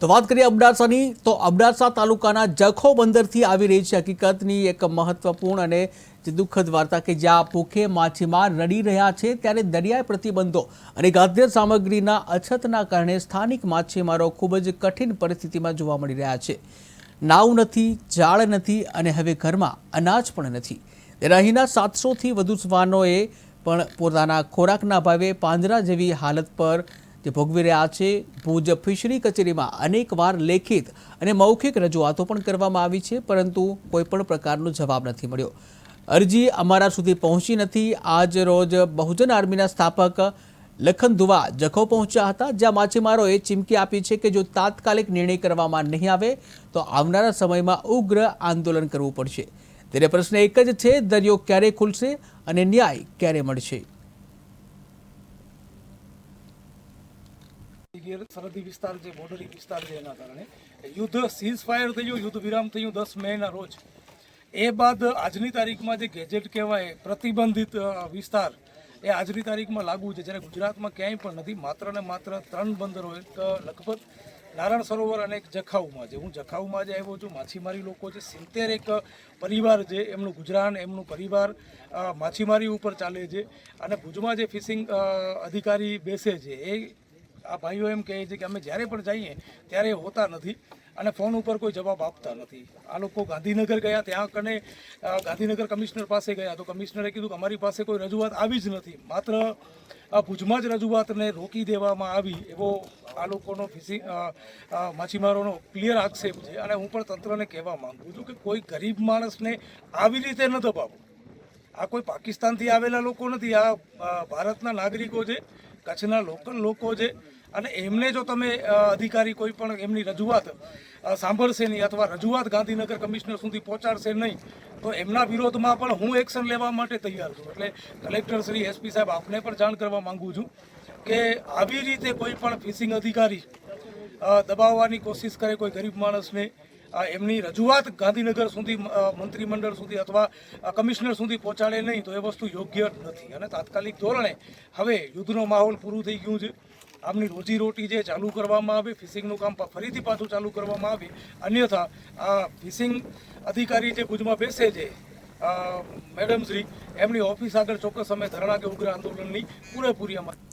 તો વાત કરીએ અબડાસાની તો અબડાસા તાલુકાના જખો બંદરથી આવી રહી છે. હકીકતની એક મહત્વપૂર્ણ અને જે દુઃખદ વાર્તા કે જ્યાં ભૂખે માછીમાર રડી રહ્યા છે ત્યારે દરિયાઈ પ્રતિબંધો અને ખાદ્ય સામગ્રીના અછતના કારણે સ્થાનિક માછીમારો ખૂબ જ કઠિન પરિસ્થિતિમાં જોવા મળી રહ્યા છે. નાવ નથી જાળ નથી અને હવે ઘરમાં અનાજ પણ નથી. ત્યારે અહીંના સાતસોથી વધુ શ્વાનોએ પણ પોતાના ખોરાકના ભાવે પાંજરા જેવી હાલત પર જે ભોગવી રહ્યા છે. ભુજ ફિશરી કચેરીમાં અનેકવાર લેખિત અને મૌખિક રજૂઆતો પણ કરવામાં આવી છે, પરંતુ કોઈપણ પ્રકારનો જવાબ નથી મળ્યો. અરજી અમારા સુધી પહોંચી નથી. આજ રોજ બહુજન આર્મીના સ્થાપક લખન દુવા જખો પહોંચ્યા હતા, જ્યાં માછીમારોએ ચીમકી આપી છે કે જો તાત્કાલિક નિર્ણય કરવામાં નહીં આવે, તો આવનારા સમયમાં ઉગ્ર આંદોલન કરવું પડશે. ત્યારે પ્રશ્ન એક જ છે, દરિયો ક્યારે ખુલશે અને ન્યાય ક્યારે મળશે? ગીર સરહદી વિસ્તાર જે બોર્ડરી વિસ્તાર છે એના કારણે. યુદ્ધ સીઝ ફાયર થયું, યુદ્ધ વિરામ થયું દસ મેના રોજ. એ બાદ આજની તારીખમાં જે ગેજેટ કહેવાય, પ્રતિબંધિત વિસ્તાર, એ આજની તારીખમાં લાગુ છે. જ્યારે ગુજરાતમાં ક્યાંય પણ નથી, માત્ર ને માત્ર ત્રણ બંદરો એક લખપત, નારાયણ સરોવર અને એક જખાઉમાં છે. હું જખાઉમાં જે આવ્યો છું. માછીમારી લોકો છે. સિત્તેર એક પરિવાર છે. એમનું ગુજરાન, એમનું પરિવાર માછીમારી ઉપર ચાલે છે. અને ભુજમાં જે ફિશિંગ અધિકારી બેસે છે, એ આ ભાઈઓ એમ કહે છે કે અમે જ્યારે પણ જઈએ, ત્યારે હોતા નથી અને ફોન ઉપર કોઈ જવાબ આપતા નથી. આ લોકો ગાંધીનગર ગયા, ત્યાં કને ગાંધીનગર કમિશનર પાસે ગયા. તો કમિશનરે કીધું કે અમારી પાસે કોઈ રજૂઆત આવી જ નથી. માત્ર ભુજમાં જ રજૂઆતને રોકી દેવામાં આવી એવો આ લોકોનો ફિશિંગ માછીમારોનો ક્લિયર આક્ષેપ છે. અને હું પણ તંત્રને કહેવા માગું છું કે કોઈ ગરીબ માણસને આવી રીતે ન દબાવો. આ કોઈ પાકિસ્તાનથી આવેલા લોકો નથી. આ ભારતના નાગરિકો છે, કચ્છના લોકલ લોકો છે. અને એમને જો તમે અધિકારી કોઈ પણ એમની રજૂઆત સાંભળશે નહીં અથવા રજૂઆત ગાંધીનગર કમિશનર સુધી પહોંચાડશે નહીં, તો એમના વિરોધમાં પણ હું એક્શન લેવા માટે તૈયાર છું. એટલે કલેક્ટર શ્રી એસપી સાહેબ, આપને પણ જાણ કરવા માંગુ છું કે આવી રીતે કોઈ પણ ફિશિંગ અધિકારી દબાવવાની કોશિશ કરે કોઈ ગરીબ માણસને એમની રજૂઆત ગાંધીનગર સુધી મંત્રીમંડળ સુધી અથવા કમિશનર સુધી પહોંચાડે નહીં, તો એ વસ્તુ યોગ્ય નથી. અને તાત્કાલિક ધોરણે હવે યુદ્ધનો માહોલ પૂરું થઈ ગયું છે. આમની રોજીરોટી જે ચાલુ કરવામાં આવે, ફિશિંગનું કામ ફરીથી પાછું ચાલુ કરવામાં આવે, અન્યથા આ ફિશિંગ અધિકારી જે ભુજમાં બેસે છે મેડમ શ્રી, એમની ઓફિસ આગળ ચોક્કસ અમે ધરણા કે ઉગ્ર આંદોલનની પૂરેપૂરી અમારી